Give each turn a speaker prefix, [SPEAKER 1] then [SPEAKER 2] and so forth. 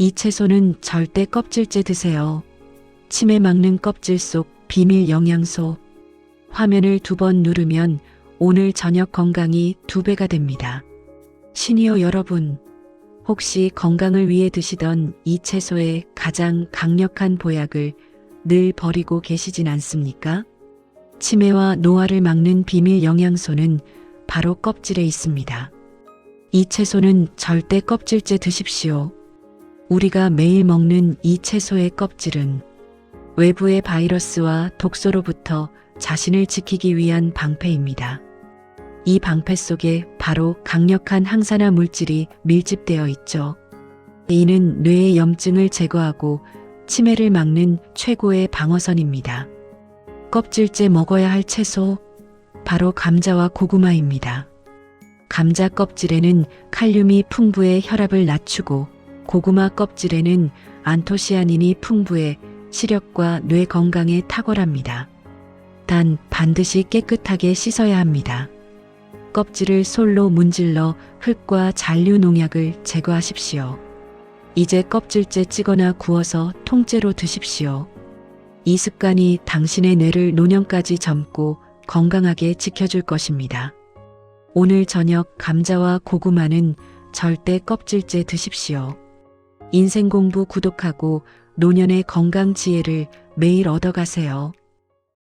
[SPEAKER 1] 이 채소는 절대 껍질째 드세요. 치매 막는 껍질 속 비밀 영양소. 화면을 두 번 누르면 오늘 저녁 건강이 두 배가 됩니다. 시니어 여러분, 혹시 건강을 위해 드시던 이 채소의 가장 강력한 보약을 늘 버리고 계시진 않습니까? 치매와 노화를 막는 비밀 영양소는 바로 껍질에 있습니다. 이 채소는 절대 껍질째 드십시오. 우리가 매일 먹는 이 채소의 껍질은 외부의 바이러스와 독소로부터 자신을 지키기 위한 방패입니다. 이 방패 속에 바로 강력한 항산화 물질이 밀집되어 있죠. 이는 뇌의 염증을 제거하고 치매를 막는 최고의 방어선입니다. 껍질째 먹어야 할 채소, 바로 감자와 고구마입니다. 감자 껍질에는 칼륨이 풍부해 혈압을 낮추고 고구마 껍질에는 안토시아닌이 풍부해 시력과 뇌 건강에 탁월합니다. 단 반드시 깨끗하게 씻어야 합니다. 껍질을 솔로 문질러 흙과 잔류 농약을 제거하십시오. 이제 껍질째 찌거나 구워서 통째로 드십시오. 이 습관이 당신의 뇌를 노년까지 젊고 건강하게 지켜줄 것입니다. 오늘 저녁 감자와 고구마는 절대 껍질째 드십시오. 인생 공부 구독하고 노년의 건강 지혜를 매일 얻어가세요.